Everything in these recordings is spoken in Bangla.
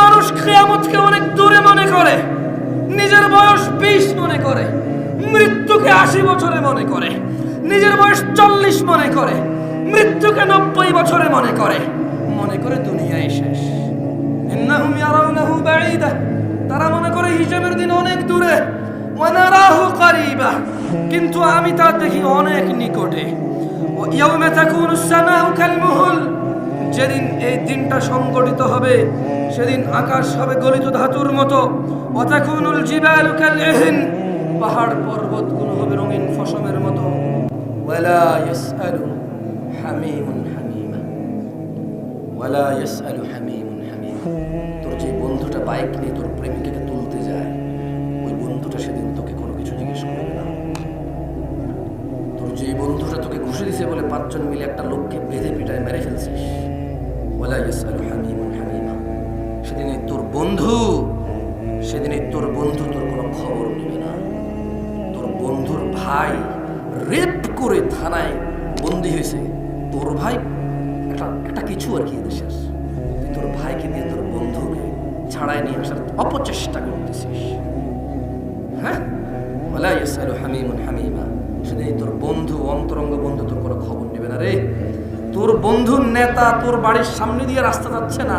মানুষ কিয়ামতকে অনেক দূরে মনে করে, নিজের বয়স বিশ মনে করে, মৃত্যুকে আশি বছরে মনে করে, নিজের বয়স চল্লিশ মনে করে, মৃত্যুকে নব্বই বছরে মনে করে মনে করে দুনিয়ায় শেষ। তারা মনে করে হিসাবের দিন অনেক দূরে কিন্তু আমি তা দেখি অনেক নিকটে। ইয়াউমা তাকুনুস সামাউ কালমুহুল যেদিন এই দিনটা সংগঠিত হবে, সেদিন আকাশ হবে গলিত ধাতুর মতো। পাহাড় পর্বতগুলো হবে রঙিন ফসমের মতো। ওয়ালা ওয়ালা তোর যে বন্ধুটা বাইক নিয়ে তোর প্রেমিকাকে তুলতে যায়, ওই বন্ধুটা সেদিন তোকে কোনো কিছু জিজ্ঞেস করবে না। তোর যে বন্ধুটা তোকে ঘুষে দিছে বলে পাঁচজন মিলে একটা লোককে বেঁধে পিটায় মেরে ফেলছিস। ওয়ালা ইয়াসআলু হামিমুন হামিমা। সেদিনে তোর বন্ধু সেদিনে তোর বন্ধু তোর কোনো খবর নেবে না। তোর বন্ধুর ভাই রেপ করে থানায় বন্দি হয়েছে। তোর ভাই একটা একটা কিছু আর কি দেশের তোর ভাইকে দিয়ে তোর বন্ধুকে ছাড়াই নিয়ে আসার অপচেষ্টা করতেছিস। হ্যাঁ? ওয়ালা ইয়াসআলু হামিমুন হামিমা। সেদিন তোর বন্ধু, অন্তরঙ্গ বন্ধু তোর কোনো খবর নেবে না রে। তোর বন্ধুর নেতা তোর বাড়ির সামনে দিয়ে রাস্তা যাচ্ছে না,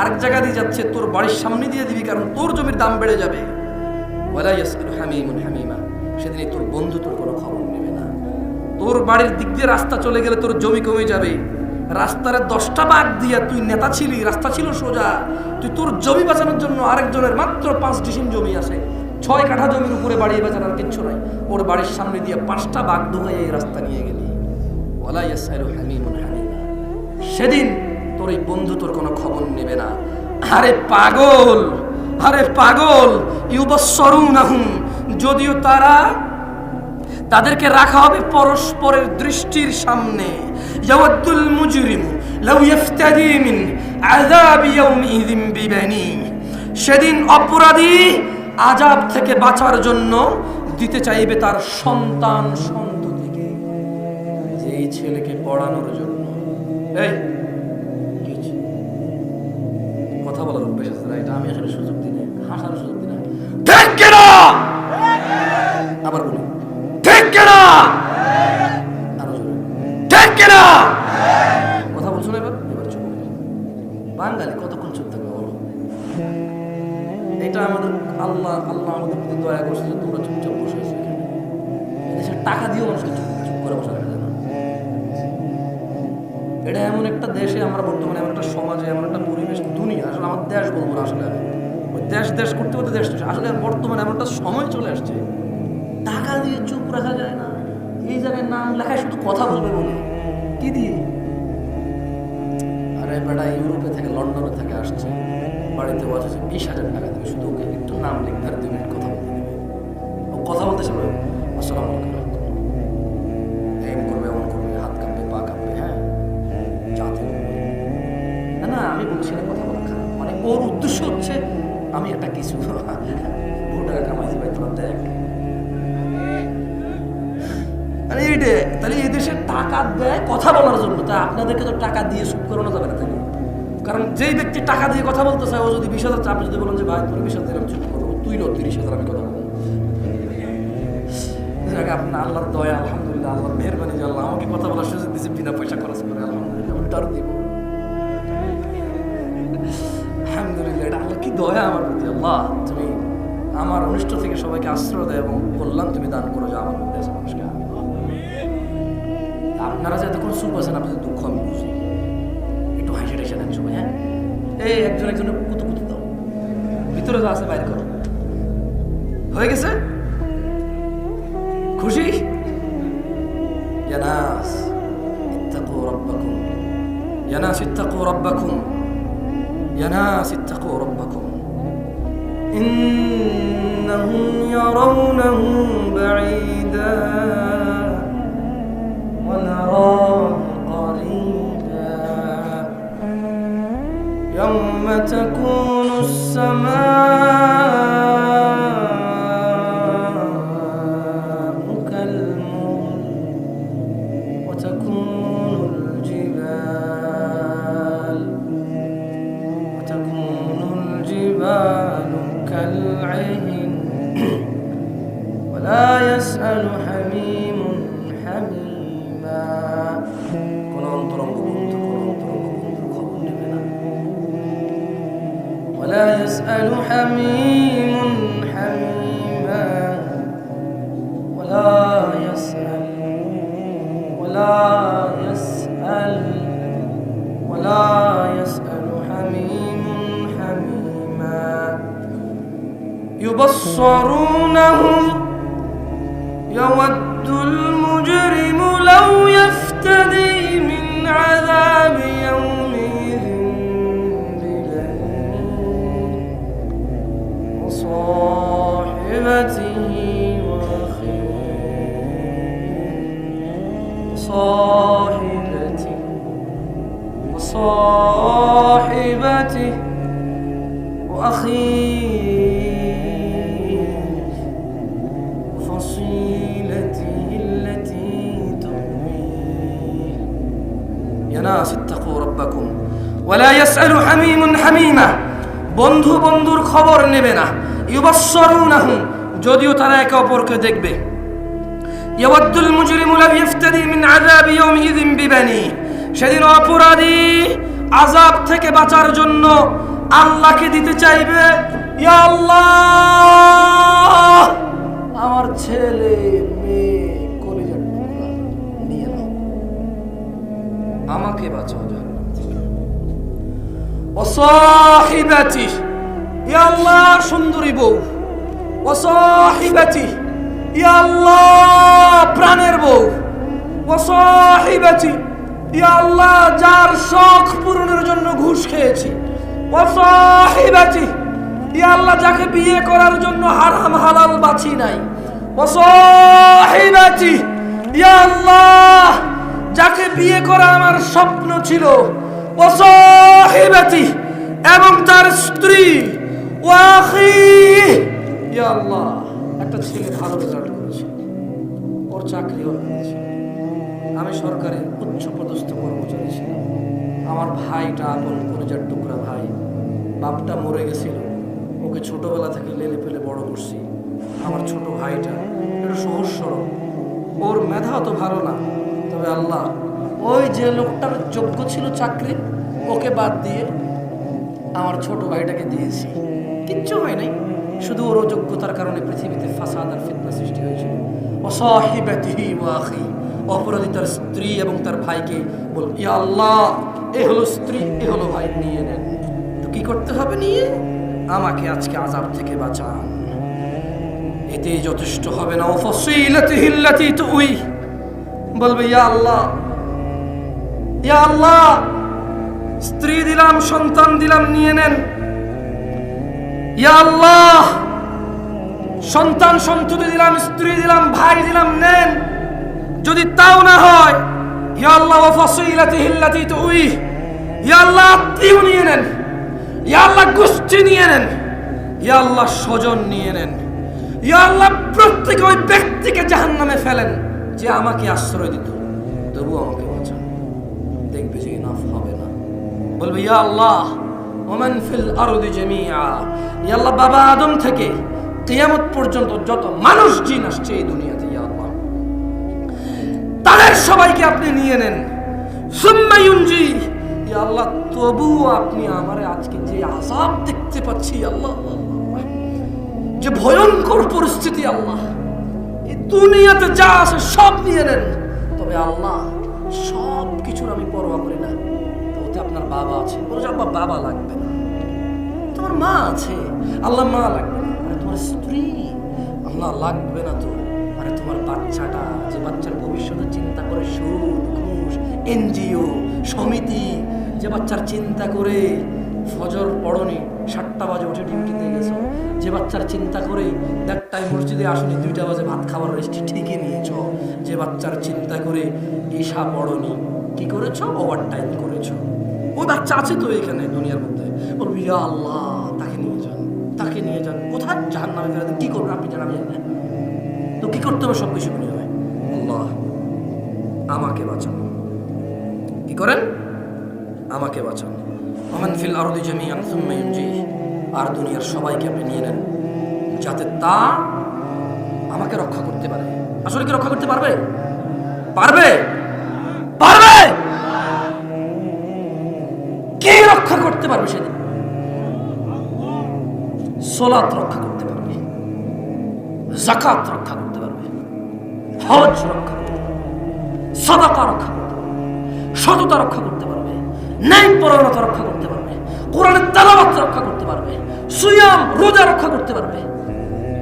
আরেক জায়গা দিয়ে যাচ্ছে, তোর বাড়ির সামনে দিয়ে দিবি কারণ তোর জমির দাম বেড়ে যাবে। হামিমুন হামিমা, সেদিন তোর বন্ধু তোর কোনো খবর নেবে না। তোর বাড়ির দিক দিয়ে রাস্তা চলে গেলে তোর জমি কমে যাবে। রাস্তার দশটা বাঘ দিয়া তুই নেতা ছিলি, রাস্তা ছিল সোজা। তুই তোর জমি বাঁচানোর জন্য আরেকজনের মাত্র পাঁচ ডিসিম জমি আছে। ছয় কাঠা জমির উপরে বাড়িয়ে বেচানোর কিচ্ছু নাই। ওর বাড়ির সামনে দিয়ে পাঁচটা বাঘ ঢুকাই এই রাস্তা নিয়ে গেলি। ইয়াসআলু হামিমুন হামিমা। সেদিন তোর এই বন্ধু তোর কোনো খবর নেবে না। আরে পাগল! আরে পাগল! ইউবসরুনাহুম, যদিও তারা তাদেরকে রাখা হবে পরস্পরের দৃষ্টির সামনে। লাউ সেদিন অপরাধী আজাব থেকে বাঁচার জন্য দিতে চাইবে তার সন্তান সন্ততিকে যেই ছেলেকে পড়ানোর জন্য কথা বলার অভ্যেস আছে না, এটা আমি আসলে সুযোগ দিই না হাসার সুযোগ দিই না আবার বলি। কথা বলছো এবার? এবার চুপ বাঙালি কতক্ষণ চুপ থাকবে বলো? এটা আমাদের আল্লাহ আল্লাহ আমাদের প্রতি দয়া করছে তোমরা চুপচাপ বসে আছো টাকা দিয়েও মানুষকে চুপ এটা এমন একটা দেশে আমরা বর্তমানে, এমন একটা সমাজে, এমন একটা পরিবেশ, দুনিয়া, আসলে আমার দেশ বলব না আসলে। ওই দেশ দেশ করতে করতে দেশ আসলে বর্তমানে এমন একটা সময় চলে আসছে। টাকা দিয়ে চুপ রাখা যায় না। এই জায়গায় নাম লেখায় শুধু কথা বলবে বলে কি দিয়ে? আরে বেটা, ইউরোপে থেকে লন্ডনে থেকে আসছে। বাড়িতে বসেছে বিশ হাজার টাকা দেবে শুধু ওকে একটু নাম লিখতে আর দুই মিনিট কথা বলতে। দেবে ও কথা বলতে আসসালাম কথা বলার জন্য, তা আপনাদেরকে তো টাকা দিয়ে সুখ করানো যাবে না তাহলে। কারণ যেই ব্যক্তি টাকা দিয়ে কথা বলতে চায় ও যদি বিশ হাজার চাপ যদি বলেন যে, ভাই, তোর বিশ হাজার চুপ করব, তুই নো তিরিশ হাজার, আমি কথা বলব। আপনার আল্লাহর দয়া, আলহামদুলিল্লাহ, আল্লাহর মেহরবানি, যে আল্লাহ আমাকে কথা বলার সুযোগ দিয়েছে, বিনা পয়সা খরচ করে, আলহামদুলিল্লাহ উল্টার দিব। আলহামদুলিল্লাহ, এটা আল্লাহ কি দয়া আমার প্রতি, আল্লাহ, তুমি আমার অনিষ্ট থেকে সবাইকে আশ্রয় দেয় এবং কল্যাণ তুমি দান করো, যে আমার মধ্যে আছে মানুষকে আপনারা যে এতক্ষণ সুখ আছেন আপনাদের দুঃখ আমি বুঝি একটু হাসি টাসি দেন সবাই হ্যাঁ এই একজন একজনের কুতু কুতু দাও ভিতরে যা আছে বাইরে করো হয়ে গেছে খুশি يا ناس اتقوا ربكم يا ناس اتقوا ربكم يا ناس اتقوا ربكم إنهم يرونه بعيدا ولا يسأل ولا يسأل حميم حميما. يبصرونهم يود المجرم لو يفتدي من عذاب. وصاحبته وصاحبته وأخيه وفصيلته التي تؤويه يا ناس اتقوا ربكم ولا يسأل حميم حميما বন্ধু বন্ধুর খবর নেবে না ইউবাসসরুনাহুম যদিও তারা একে অপরকে দেখবে ইয়াওয়াদ্দুল মুজরিমু লাউ ইফতাদি মিন আযাবি ইয়াউমিযিন বিবানি সেদিন অপরাধী আযাব থেকে বাঁচার জন্য আল্লাহকে দিতে চাইবে। আল্লাহ! আমার ছেলে, মেয়ে আমাকে বাঁচাও জাহান্নাম থেকে। আল্লাহ, সুন্দরী বউ। ওসাহিবাতি ইয়া প্রাণের বউ। ওসাহিবাতি ইয়া আল্লাহ, যার শখ পূরণের জন্য ঘুষ খেয়েছি। ওসাহিবাতি ইয়া আল্লাহ, যাকে বিয়ে করার জন্য হারাম হালাল বাছি নাই। ওসাহিবাতি ইয়া আল্লাহ, যাকে বিয়ে করা আমার স্বপ্ন ছিল। ওসাহিবাতি এবং তার স্ত্রী ওয়াখি ইয়া আল্লাহ। একটা ছেলে ভালো রেজাল্ট করেছে। ওর চাকরি হয়েছে আমি সরকারি উচ্চ পদস্থ কর্মচারী ছিলাম। আমার ভাইটা আপন কলেজার টুকরা ভাই, বাপটা মরে গেছিল। ওকে ছোটবেলা থেকে লেলে ফেলে বড় করছি। আমার ছোট ভাইটা একটু সহজ সরল। ওর মেধা অত ভালো না। তবে আল্লাহ, ওই যে লোকটার যোগ্য ছিল চাকরি, ওকে বাদ দিয়ে আমার ছোট ভাইটাকে দিয়েছি। কিচ্ছু হয় নাই। শুধু ওর যোগ্যতার কারণে পৃথিবীতে ফাসাদ আর ফিতনা সৃষ্টি হয়েছিল অসহিবাতিহি ওয়াখি অপরাধী তার স্ত্রী এবং তার ভাইকে বল ইয়া আল্লাহ, এ হলো স্ত্রী, এ হলো ভাই, নিয়ে নেন। তো কি করতে হবে নিয়ে? আমাকে আজকে আজাব থেকে বাঁচান। এতে যথেষ্ট হবে না। ওফসিলাতিহি আল্লাতী তুই। বলবে, ইয়া আল্লাহ ইয়া আল্লাহ, স্ত্রী দিলাম, সন্তান দিলাম, নিয়ে নেন। ইয়া আল্লাহ, সন্তান সন্ততি দিলাম, স্ত্রী দিলাম, ভাই দিলাম, নেন। যদি তাও না হয়, ইয়া আল্লাহ, ওয়া ফাসিলাতিহি আল্লাতী তুই। ইয়া আল্লাহ আত্মীয় নিয়ে নেন। ইয়া আল্লাহ, গোষ্ঠী নিয়ে নেন। ইয়া আল্লাহ, স্বজন নিয়ে নেন। ইয়া আল্লাহ, প্রত্যেক ওই ব্যক্তিকে জাহান্নামে ফেলেন, যে আমাকে আশ্রয় দিত। তবু আমাকে বাঁচান। দেখবে যে ইনাফ হবে না। বলবে, ইয়া আল্লাহ ওমান ফিল আরদি জামিআ ইয়া আল্লাহ, বাবা আদম থেকে কিয়ামত পর্যন্ত যত মানুষ জিন আসছে এই দুনিয়াতে, ইয়া আল্লাহ। তাদের সবাইকে আপনি নিয়ে নেন। সুম্মা ইউনজি, ইয়া আল্লাহ, তবুও আপনি আমারে আজকে যে আযাব দেখতে পাচ্ছি আল্লাহ। যে ভয়ঙ্কর পরিস্থিতি আল্লাহ। এই দুনিয়াতে যা আছে সব নিয়ে নেন। তবে আল্লাহ সব কিছুর আমি পরোয়া করি না। আপনার বাবা আছে। বলে যে আব্বা বাবা লাগবে না। তোমার মা আছে। আল্লাহ মা লাগবে না। আরে তোমার স্ত্রী? আল্লাহ লাগবে না তো। আরে তোমার বাচ্চাটা, যে বাচ্চার ভবিষ্যতে চিন্তা করে সুদ ঘুষ এনজিও, সমিতি, যে বাচ্চার চিন্তা করে ফজর পড়নি, সাতটা বাজে উঠে ডিউটিতে গেছো, যে বাচ্চার চিন্তা করে দেড়টায় মসজিদে আসনি, দুইটা বাজে ভাত খাবার রেস্ট ঠিকই নিয়েছ, যে বাচ্চার চিন্তা করে ঈশা পড়নি, কি করেছ? ওভার টাইম করেছ। ওই বাচ্চা আছে তো এখানে দুনিয়ার মধ্যে। বলবি আল্লাহ, তাকে নিয়ে যান, তাকে নিয়ে যান। কোথায়? জাহান নামে দেন। কি করবেন আপনি জানাবেন জানি তো কি করতে হবে সব কিছু নিয়ে হবে আল্লাহ, আমাকে বাঁচান। কি করেন? আমাকে বাঁচান। আমান ফিল আরদি জামিআন সুম্মা আর দুনিয়ার সবাইকে আপনি নিয়ে নেন, যাতে তা আমাকে রক্ষা করতে পারে। আসলে কি রক্ষা করতে পারবে? পারবে? রক্ষা করতে পারবে সেদিন সোলাত রক্ষা করতে পারবে জাকাত রক্ষা করতে পারবে হজ রক্ষা করতে পারবে সদাকা রক্ষা করতে পারবে সততা রক্ষা করতে পারবে ন্যায় পরায়ণতা রক্ষা করতে পারবে কোরআনের তালাবাত রক্ষা করতে পারবে সুয়াম রোজা রক্ষা করতে পারবে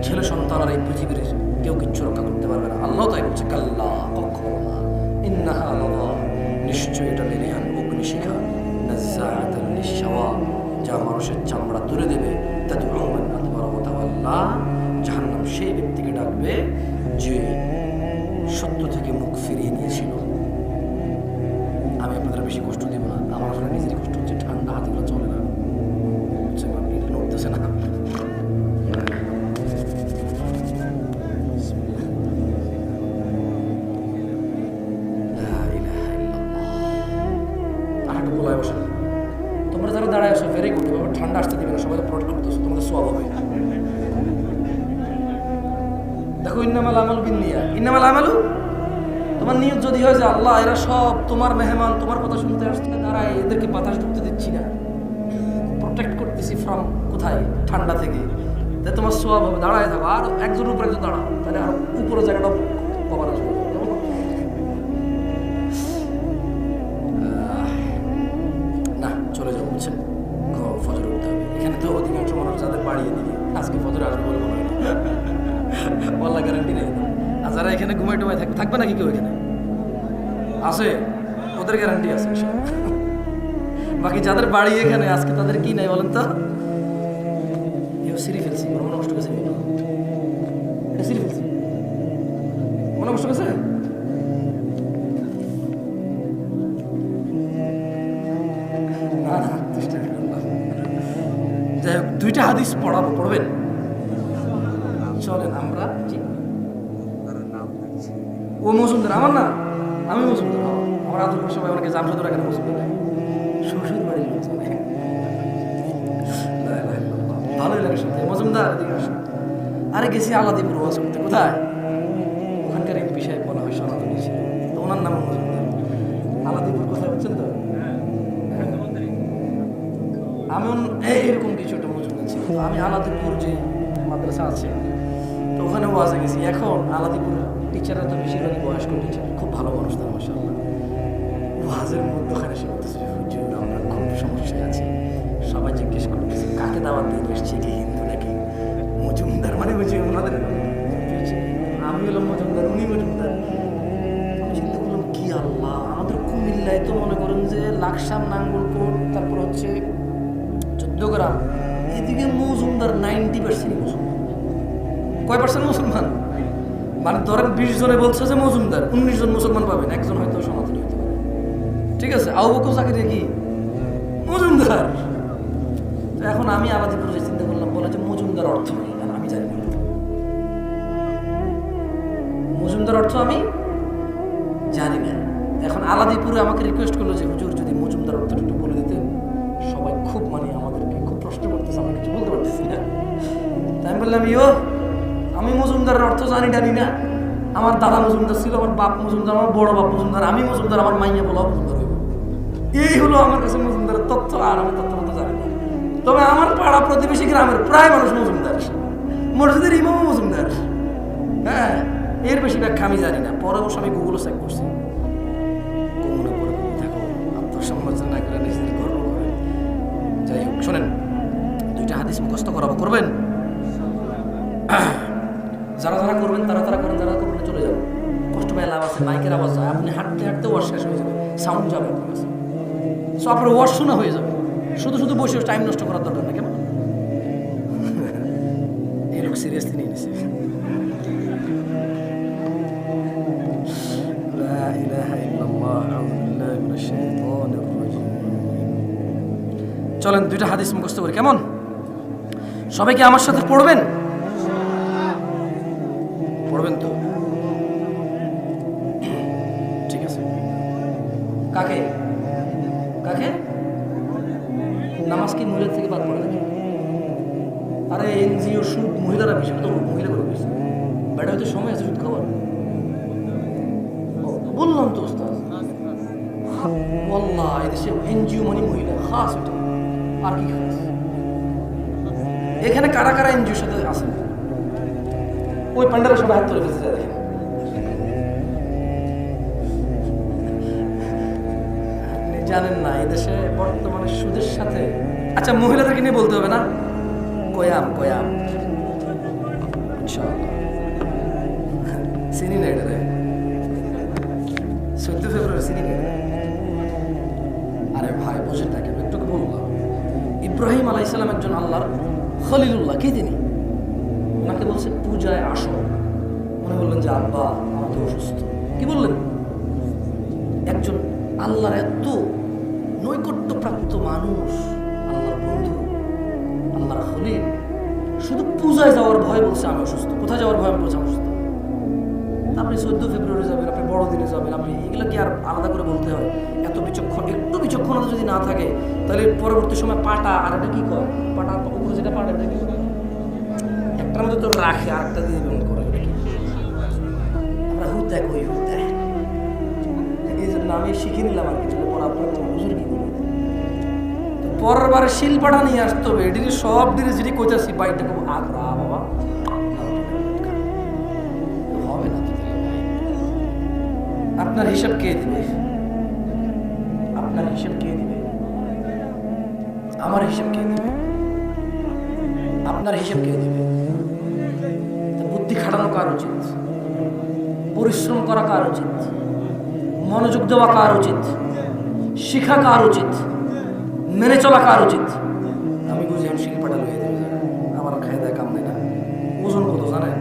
ছেলে সন্তান আর এই পৃথিবীর কেউ কিচ্ছু রক্ষা করতে পারবে না আল্লাহ তাই বলছে কাল্লা কখনো না লাযা নিশ্চয় এটা অগ্নিশিখা নাজ্জাআতান যা মানুষের চামড়া তুলে দেবে মান জাহান্নাম সেই ব্যক্তিকে ডাকবে যে সত্য থেকে তোমার নিয়ত যদি হয় যে আল্লাহ, এরা সব তোমার মেহমান, তোমার কথা শুনতে আসছে দাঁড়ায় এদেরকে বাতাস ঢুকতে দিচ্ছি না। প্রোটেক্ট করতেছি ফ্রম কোথায়? ঠান্ডা থেকে। তাই তোমার সোয়াব হবে। দাঁড়ায় থাকো। আর একজনের উপরে একজন দাঁড়াও। তাহলে আর উপরে জায়গাটা কভার আসবে না, চলে যাব বুঝছেন? ফজর উঠতে হবে। এখানে তো অধিকাংশ মানুষ যাদের বাড়ি এদিকে, আজকে ফজর আসবে বলে মনে হয় বল্লা গ্যারান্টি নেই। আর যারা এখানে ঘুমাই টুমাই থাকবে থাকবে নাকি কেউ এখানে? আছে ওদের গ্যারান্টি আছে। বাকি যাদের বাড়ি এখানে আজকে তাদের কি নাই বলেন তো করে সবাই অনেকে জামশাদুর এখানে মজুমদার ডাকে। শ্বশুর বাড়ির ইল্লাল্লাহ। ভালোই লাগে শুনতে। মজুমদার আরে গেছি আলাদিপুর ওয়াজ করতে। কোথায়? ওখানকার এক বিষয় বলা হয় সনাতনী ছিল তো ওনার নাম আলাদিপুর কোথায় হচ্ছেন তো? আমি এরকম কিছু একটা মজুমদার ছিল। আমি আলাদিপুর যে মাদ্রাসা আছে, তো ওখানে ওয়াজে গেছি। এখন আলাদিপুর টিচাররা তো বেশিরভাগই বয়স্ক টিচার খুব ভালো মানুষ তারা মাসাল্লাহ ওয়াজের মধ্যে ওখানে সে বলতেছে আমরা খুব সমস্যায় আছি। সবাই জিজ্ঞেস করতেছে, কাকে দাওয়াত দিয়ে এসছি কি হিন্দু নাকি? মজুমদার মানে বুঝি ওনাদের আমি হলাম মজুমদার, উনি মজুমদার। চিন্তা করলাম, কি আল্লাহ, আমাদের কুমিল্লায় তো মনে করেন যে লাকসাম, নাঙ্গলকোট, তারপর হচ্ছে চোদ্দ গ্রাম। এদিকে মজুমদার নাইনটি পার্সেন্ট মুসলমান। কয় পার্সেন্ট মুসলমান? মানে ধরেন বিশ জনে বলছে যে মজুমদার, উনিশ জন মুসলমান পাবেন, একজন হয়তো পারে ঠিক আছে, আবু বকর চাকরি কি? মজুমদার। তো এখন আমি আলাদিপুর যে চিন্তা করলাম, বলে যে মজুমদার অর্থ কি? আর আমি জানি না। মজুমদার অর্থ আমি জানি না। এখন আলাদিপুরে আমাকে রিকোয়েস্ট করল যে, হুজুর, যদি মজুমদার অর্থটা একটু বলে দিতেন, সবাই খুব মানে আমাদেরকে খুব প্রশ্ন করতেছে, আমরা কিছু বলতে পারতেছি না। তাই আমি বললাম, ইয়ো, আমি মজুমদারের অর্থ জানি জানি না। আমার দাদা মজুমদার ছিল, আমার বাপ মজুমদার, আমার বড় বাপ মজুমদার, আমি মজুমদার, আমার মাইয়া বলা মজুমদার। এই হলো আমার কাছে মজুমদারের তথ্য, আর আমি তথ্য মতো জানি তবে আমার পাড়া প্রতিবেশী গ্রামের প্রায় মানুষ মজুমদার। মসজিদের ইমামও মজুমদার। হ্যাঁ এর বেশি ব্যাখ্যা আমি জানি না। পরে অবশ্য আমি গুগলও চেক করছি। যাই হোক, শোনেন, দুইটা হাদিস মুখস্থ করাবো, করবেন? যারা যারা করবেন, তারা তারা করেন, যারা করবেন, চলে যাবেন কষ্ট পায় লাভ আছে, মাইকের আওয়াজ আপনি হাঁটতে হাঁটতে ওয়াশ শেষ হয়ে যাবে। সাউন্ড যাবে আপনার কাছে সফরে আপনার শোনা হয়ে যাবে। শুধু শুধু বসে টাইম নষ্ট করার দরকার না কেমন? এই লোক সিরিয়াসলি নিয়ে নিছে। চলেন, দুইটা হাদিস মুখস্ত করি, কেমন? সবাই কি আমার সাথে পড়বেন? পড়বেন তো। ঠিক আছে। কাকে? কাকে নামাজ কি মহিলা থেকে বাদ পড়ে। আরে এনজিও সুদ মহিলারা বেশি তো মহিলা করে বেশি। বেটা হয়তো সময় আছে সুদ খাবার বললাম তো ওস্তাদ। ওয়াল্লাহ এদেশে এনজিও মানে মহিলা, খাস এটা। আর কি খাস? এখানে কারা কারা এনজিওর সাথে আছেন? ওই পান্ডারা সবাই হাত তুলে ফেলতে দেখেন। জানেন না। এদেশে বর্তমানে সুদের সাথে আচ্ছা মহিলাদেরকে নিয়ে বলতে হবে না? কয়াম কয়াম। চিনি না এটা চোদ্দ ফেব্রুয়ারি চিনি না আরে ভাই না কেন, একটু বললাম ইব্রাহিম আলাইসালাম একজন আল্লাহর খলিলুল্লাহ। কে তিনি? ওনাকে বলছে পূজায় আসো। মনে বললেন যে, আব্বা, আমাকে অসুস্থ। কি বললেন? একজন আল্লাহর এত নৈকট্যপ্রাপ্ত মানুষ, আল্লাহর বন্ধু, আল্লাহর খলিল শুধু পূজায় যাওয়ার ভয় বলছে আমি অসুস্থ। কোথায় যাওয়ার ভয় আমি বলছি অসুস্থ। আপনি চোদ্দ ফেব্রুয়ারি যাবেন, আপনি বড়দিনে যাবেন, আপনি এগুলো কি আর আলাদা করে বলতে হয়। এত বিচক্ষণ, একটু বিচক্ষণতা যদি না থাকে, তাহলে পরবর্তী সময় পাটা, আর এটা কি কয়? পাটা উপরে যেটা পাটা, এটা একটার মধ্যে তো রাখে আর একটা দিয়ে বেমন করে? আমরা হুতে কই হুতে এই জন্য আমি শিখে নিলাম আর কিছু পর আপনার হুজুর কি? পরের বারে শিল্পাটা নিয়ে আসতে হবে। এটি সব দিনে যেটি কইতাছি বাইকটা খুব আগ্রা বাবা। হবে না। আপনার হিসাব কে দিবে? আপনার হিসাব কে দিবে? আমার হিসাব কে দিবে? আপনার হিসাব কে দিবে? বুদ্ধি খাটানো কার উচিত? পরিশ্রম করা কার উচিত? মনোযোগ দেওয়া কার উচিত? শিখা কার উচিত? মেনে চলা কার উচিত আমি বুঝি আমি শিল্পাটা লইয়ে দেবে আমার খাই দেয় কাম নেই না ওজন কত জানেন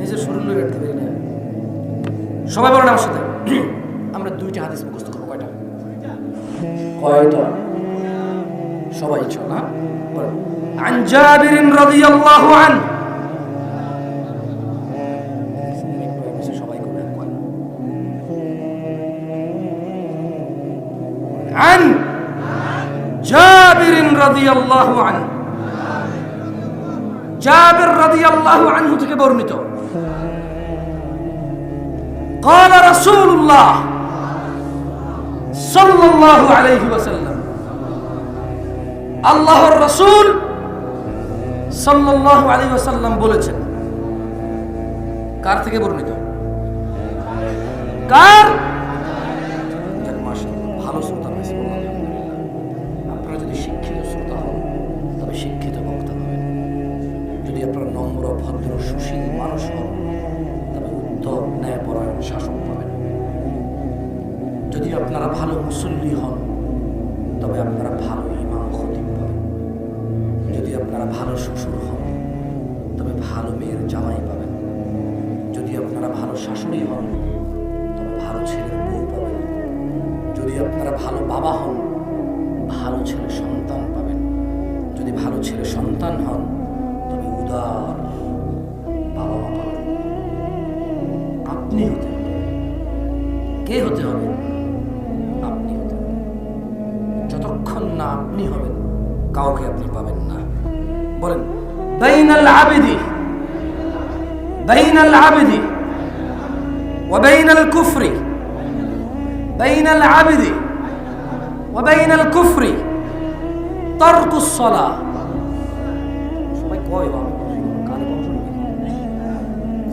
নিজের শরীর লইয়ে রাখতে পারি না সবাই বলেন আমার সাথে আমরা দুইটা হাদিস মুখস্থ করবো কয়টা কয়টা সবাই ইনশাআল্লাহ হ্যাঁ? বলেন عن جابر رضي الله عنه جابر رضي الله عنه جابر رضي الله عنه থেকে বর্ণিত قال رسول الله صلى الله عليه وسلم আল্লাহর রসুল সাল্লাল্লাহু আলাইহি ওয়াসাল্লাম বলেছেন কার থেকে বর্ণিত কার কে হতে হবে আপনি হতে হবে যতক্ষণ না আপনি হবেন কাউকে আপনি পাবেন না বলেন বাইনাল আবিদি বাইনাল আবিদি وبين الكفر بين العبد وبين الكفر ترك الصلاة সবাই কয় বা আমি বুঝি না, কানে কম শুনি।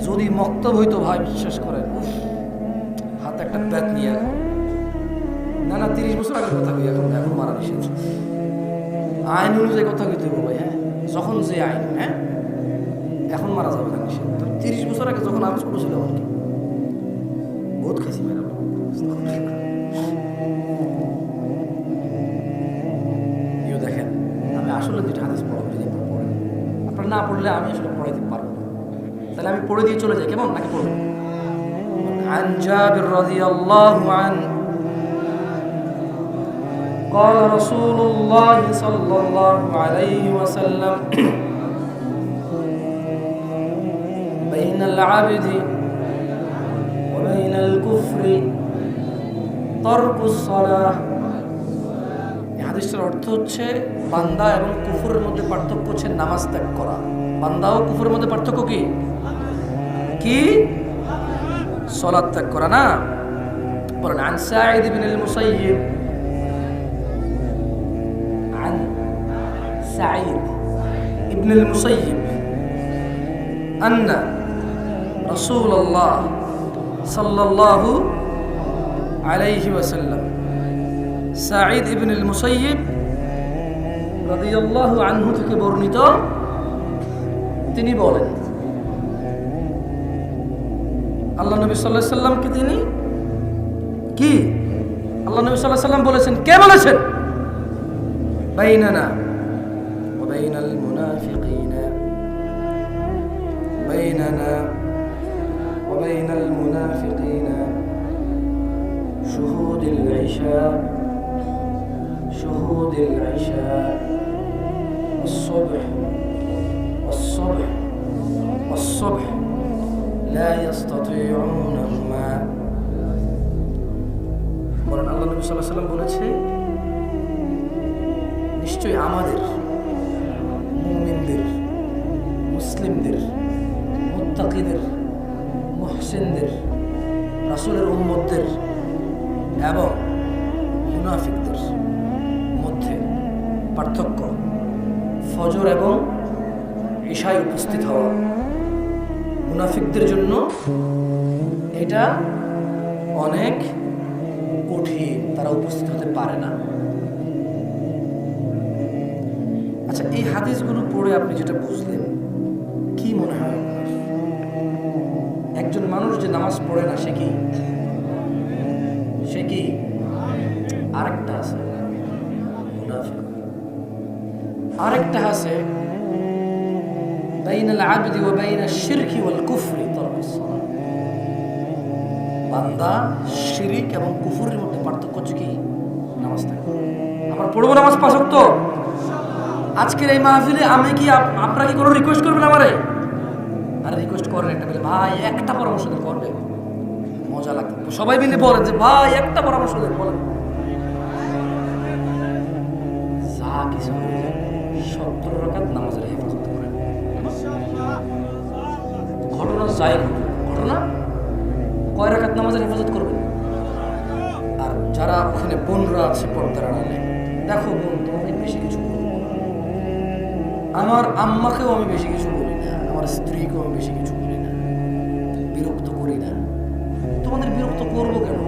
যদি মক্তব হইতো ভাই বিশ্বাস করেন উফ, হাতে একটা ব্যাট নিয়ে না না তিরিশ বছর আগের কথা কই এখন এখন মারা নিষেধ আইন অনুযায়ী কথা কইতে হবে ভাই হ্যাঁ? যখন যে আইন হ্যাঁ? এখন মারা যাবে না নিষেধ তো তিরিশ বছর আগে যখন আমি ছোট ছিলাম আর কি? বহুত খাইছি ম্যাডাম দেখেন, আমি আসলে দুইটা হাদিস আপনারা আপনারা না পড়লে আমি আসলে পড়াইতে পারব তাহলে আমি পড়ে দিয়ে চলে যাই, কেমন? নাকি পড়ব? عن جابر رضي الله عنه قال رسول الله صلى الله عليه وسلم بين العبد وبين الكفر ترك الصلاة এই হাদিসটার অর্থ হচ্ছে বান্দা এবং কুফুরের মধ্যে পার্থক্য হচ্ছে নামাজ ত্যাগ করা বান্দা ও কুফুরের মধ্যে পার্থক্য কি কি সলাদ ত্যাগ করা না বলেন عن سعيد بن المسيب عن سعيد ابن المسيب أن رسول الله صلى الله عليه وسلم সাঈদ ইবন আল মুসাইয়িব রাদিয়াল্লাহু আনহু থেকে বর্ণিত তিনি বলেন আল্লাহ নবী সাল্লাল্লাহু আলাইহি সাল্লামকে তিনি কি আল্লাহ নবী সাল্লাল্লাহু আলাইহি সাল্লাম বলেছেন কে বলেছেন বাইনানা ওয়া বাইনাল মুনাফিকিনা বাইনানা ওয়া বাইনাল মুনাফিকিনা شهود العشاء شهود العشاء الصبح والصبح والصبح لا يستطيعونهما বলেন আল্লাহ নবী সাল্লাহ সাল্লাম বলেছে নিশ্চয়ই আমাদের মুমিনদের মুসলিমদের মুত্তাকিদের মুহসিনদের রাসূলের উম্মতদের এবং মুনাফিকদের মধ্যে পার্থক্য ফজর এবং ঈশায় উপস্থিত হওয়া মুনাফিকদের জন্য এটা অনেক কঠিন, তারা উপস্থিত হতে পারে না। আচ্ছা এই হাদিসগুলো পড়ে আপনি যেটা বুঝলেন, কি মনে হয়? একজন মানুষ যে নামাজ পড়ে না, সে কি? সে কি আরেকটা আছে? মুনাফিক। আরেকটা আছে বাইন আল আবদি ওয়া বাইন আশ-শিরকি ওয়াল কুফরি সালাত বান্দা শিরিক এবং কুফরের মধ্যে পার্থক্য হচ্ছে কি? নামাজ থাকে। আমরা পড়ব নামাজ পাঁচ ওয়াক্ত আজকের এই মাহফিলে আমি কি আপ- আপনারা কি কোনো রিকোয়েস্ট করবেন আমারে? আর রিকোয়েস্ট করেন একটা বলে, ভাই, একটা পরামর্শ দিন করবে মজা লাগবে। সবাই মিলে বলেন যে, ভাই, একটা পরামর্শ দেন, বলেন। যা কিছু ঘটুক, ঘটনা কয় রাকাত নামাজের হেফাজত করবেন? আর যারা ওখানে বোনরা আছে পর্দার আড়ালে দেখো বোন তোমাকে বেশি কিছু আমার আম্মাকেও আমি বেশি কিছু বলি না আমার স্ত্রীকেও আমি বেশি কিছু বলি না বিরক্ত করি না। তোমাদের বিরক্ত করব কেন?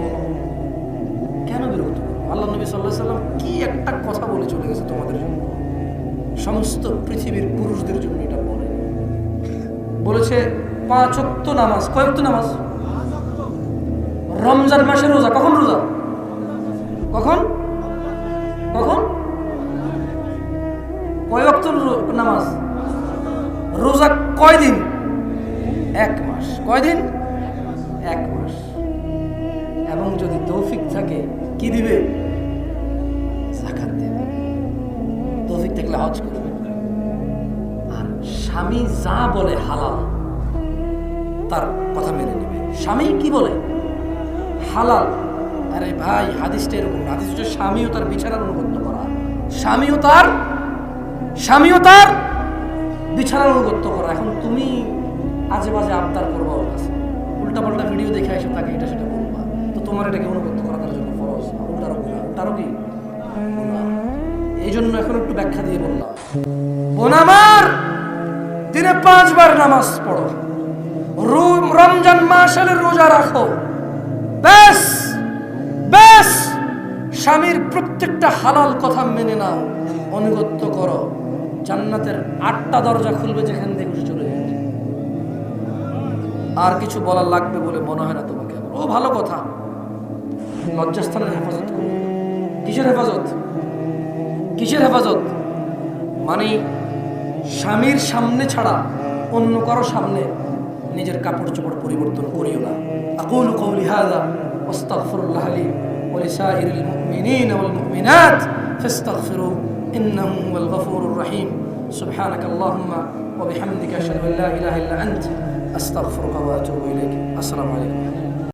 কেন বিরক্ত করব? আল্লাহ নবী সাল্লাহ সাল্লাম কি একটা কথা বলে চলে গেছে তোমাদের জন্য? সমস্ত পৃথিবীর পুরুষদের জন্য এটা বলে। বলেছে পাঁচ নামাজ। কয় নামাজ? রমজান মাসের রোজা। কখন রোজা? কখন? কখন? কয় অক্ত নামাজ? রোজা কয় দিন এক মাস। কয় দিন এক মাস। এবং যদি তৌফিক থাকে, কি দিবে? জাকাত দেবে। তৌফিক থাকলে হজ করবে। আর স্বামী যা বলে হালাল তার কথা মেনে নেবে। স্বামী কি বলে? হালাল। আরে ভাই, হাদিসটা এরকম হাদিস হচ্ছে স্বামীও তার বিছানার অনুগত্য করা। স্বামীও তার স্বামীও তার বিছানার অনুগত্য করা। এখন তুমি আজে বাজে আবদার করব উল্টা পাল্টা ভিডিও দেখে এসে তাকে এটা সেটা বলবা। তো তোমার এটাকে অনুগত্য করা তার জন্য ফরজ? উল্টারও গুণা উল্টারও কি? এই জন্য এখন একটু ব্যাখ্যা দিয়ে বললাম। বোন আমার, দিনে পাঁচবার নামাজ পড়ো। রমজান মাস এলে রোজা রাখো। ব্যাস ব্যাস। স্বামীর প্রত্যেকটা হালাল কথা মেনে নাও, অনুগত্য করো। জান্নাতের আটটা দরজা খুলবে যেখান থেকে চলে যাবে। আর কিছু বলার লাগবে বলে মনে হয় না তোমাকে ও, ভালো কথা। লজ্জাস্থানের হেফাজত করো। কিসের হেফাজত? কিসের হেফাজত? মানে স্বামীর সামনে ছাড়া অন্য কারও সামনে নিজের কাপড় চোপড় পরিবর্তন করিও না আকুল কওলি হাযা ওয়াস্তাগফিরুল্লাহ লি ওয়া লিসাইরিল মুমিনিন ওয়াল মুমিনাত ফাস্তাগফিরু ইন্নাহু হুয়াল গফুরুর রহিম سبحانك اللهم وبحمدك اشهد ان لا اله الا انت استغفرك واتوب اليك السلام عليكم